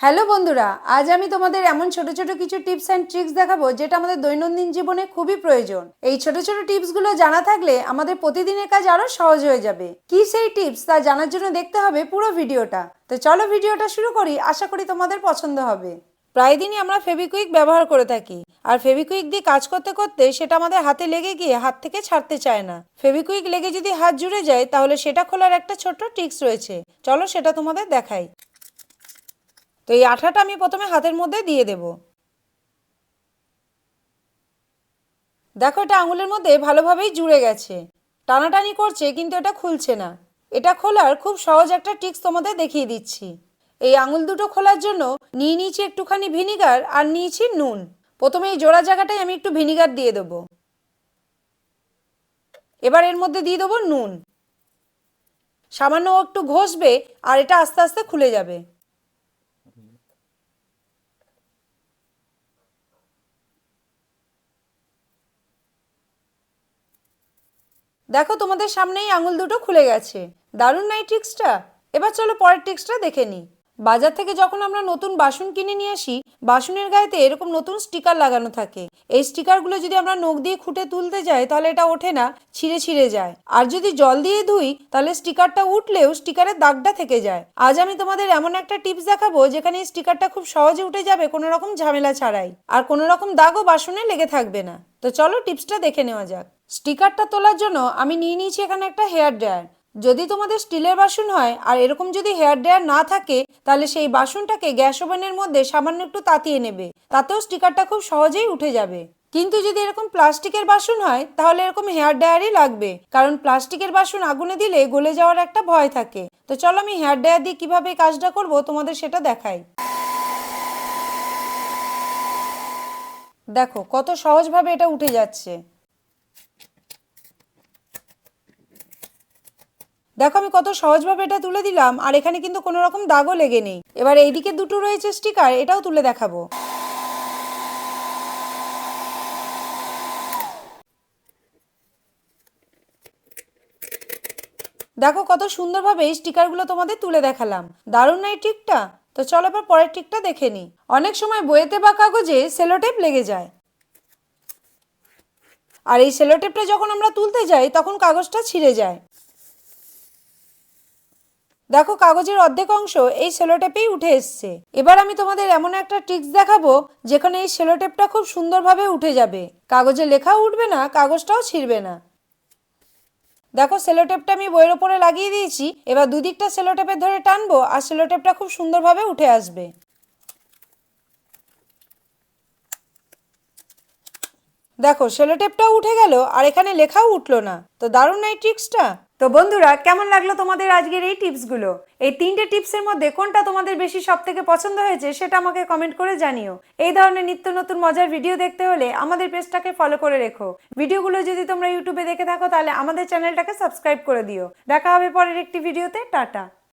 Hello বন্ধুরা, আজ আমি তোমাদের এমন ছোট ছোট কিছু টিপস অ্যান্ড ট্রিক্স দেখাবো যেটা আমাদের দৈনন্দিন জীবনে খুবই প্রয়োজন। এই ছোট ছোট টিপসগুলো জানা থাকলে আমাদের প্রতিদিনের কাজ আরও সহজ হয়ে যাবে। কি সেই টিপস তা জানার জন্য দেখতে হবে পুরো ভিডিওটা। তো চলো ভিডিওটা শুরু করি, আশা করি তোমাদের পছন্দ হবে। প্রায় দিনই আমরা ফেভিকুইক ব্যবহার করে থাকি, আর ফেভিকুইক দিয়ে কাজ করতে করতে সেটা আমাদের হাতে লেগে গিয়ে হাত থেকে ছাড়তে চায় না। ফেভিকুইক লেগে যদি হাত জুড়ে যায়, তাহলে সেটা খোলার একটা ছোট্ট ট্রিক্স রয়েছে। চলো সেটা তোমাদের দেখাই। তো এই আঠাটা আমি প্রথমে হাতের মধ্যে দিয়ে দেব। দেখো, এটা আঙুলের মধ্যে ভালোভাবেই জুড়ে গেছে। টানাটানি করছে, কিন্তু এটা খুলছে না। এটা খোলার খুব সহজ একটা টিক্স তোমাদের দেখিয়ে দিচ্ছি। এই আঙুল দুটো খোলার জন্য নিয়ে নিয়েছি একটুখানি ভিনিগার আর নিয়েছি নুন। প্রথমে এই জোড়া জায়গাটায় আমি একটু ভিনিগার দিয়ে দেবো। এবার এর মধ্যে দিয়ে দেবো নুন। সামান্য একটু ঘষবে আর এটা আস্তে আস্তে খুলে যাবে। দেখো তোমাদের সামনেই আঙুল দুটো খুলে গেছে। দারুণ নাই ট্রিক্সটা এবার চলো পরের ট্রিক্সটা দেখে নিই। বাজার থেকে যখন আমরা নতুন বাসন কিনে নিয়ে আসি, বাসনের গায়েতে এরকম নতুন স্টিকার লাগানো থাকে। এই স্টিকারগুলো যদি আমরা নখ দিয়ে খুঁটে তুলতে যাই, তাহলে এটা ওঠে না, ছিঁড়ে ছিঁড়ে যায়। আর যদি জল দিয়ে ধুই, তাহলে স্টিকারটা উঠলেও স্টিকারের দাগটা থেকে যায়। আজ আমি তোমাদের এমন একটা টিপস দেখাবো, যেখানে এই স্টিকারটা খুব সহজে উঠে যাবে কোনো রকম ঝামেলা ছাড়াই। আর কোনো রকম দাগও বাসনে লেগে থাকবে না। তো চলো টিপসটা দেখে নেওয়া যাক। স্টিকারটা তোলার জন্য আমি নিয়ে নিয়েছি এখানে একটা হেয়ার ড্রায়ার। যদি তোমাদের স্টিলের বাসন হয় আর এরকম যদি হেয়ার ড্রায়ার না থাকে, তাহলে সেই বাসনটাকে গ্যাস ওভেনের মধ্যে সামান্য একটু তাতিয়ে নেবে। তাতেও স্টিকারটা খুব সহজেই উঠে যাবে। কিন্তু যদি এরকম প্লাস্টিকের বাসন হয়, তাহলে এরকম হেয়ার ড্রায়ারই লাগবে। কারণ প্লাস্টিকের বাসন আগুনে দিলে গলে যাওয়ার একটা ভয় থাকে। তো চলো আমি হেয়ার ড্রায়ার দিয়ে কীভাবে কাজটা করব, তোমাদের সেটা দেখাই। দেখো, কত সহজভাবে এটা উঠে যাচ্ছে। দেখো, আমি কত সহজভাবে এটা তুলে দিলাম, আর এখানে কিন্তু কোনো রকম দাগও লেগে নেই এবার এইদিকে দুটো রয়েছে স্টিকার, এটাও তুলে দেখাবো। দেখো, কত সুন্দরভাবে এই স্টিকারগুলো তোমাদের তুলে দেখালাম। দারুণ না এই ট্রিকটা তো চলো এবার পরের ট্রিকটা দেখে নিই অনেক সময় বইয়েতে বা কাগজে সেলোটেপ লেগে যায়। আর এই সেলোটেপটা যখন আমরা তুলতে যাই, তখন কাগজটা ছিঁড়ে যায়। দেখো কাগজের অর্ধেক অংশ এই সেলোটেপেই উঠে এসছে। এবার আমি তোমাদের এমন একটা ট্রিক্স দেখাবো, যেখানে এই সেলোটেপটা খুব সুন্দরভাবে উঠে যাবে। কাগজে লেখাও উঠবে না, কাগজটাও ছিঁড়বে না। দেখো সেলোটেপটা আমি বইয়ের ওপরে লাগিয়ে দিয়েছি, এবার দুদিকটা সেলোটেপের ধরে টানবো, আর সেলোটেপটা খুব সুন্দরভাবে উঠে আসবে। দেখো সেলোটেপটাও উঠে গেল, আর এখানে লেখাও উঠল না। তো দারুণ এই ট্রিক্সটা তো বন্ধুরা, কেমন লাগল তোমাদের আজকের এই টিপসগুলো? এই তিনটে টিপসের মধ্যে কোনটা তোমাদের বেশি সব থেকে পছন্দ হয়েছে সেটা আমাকে কমেন্ট করে জানিও। এই ধরনের নিত্য নতুন মজার ভিডিও দেখতে হলে আমাদের পেজটাকে ফলো করে রেখো। ভিডিওগুলো যদি তোমরা ইউটিউবে দেখে থাকো, তাহলে আমাদের চ্যানেলটাকে সাবস্ক্রাইব করে দিও। দেখা হবে পরের একটি ভিডিওতে টাটা।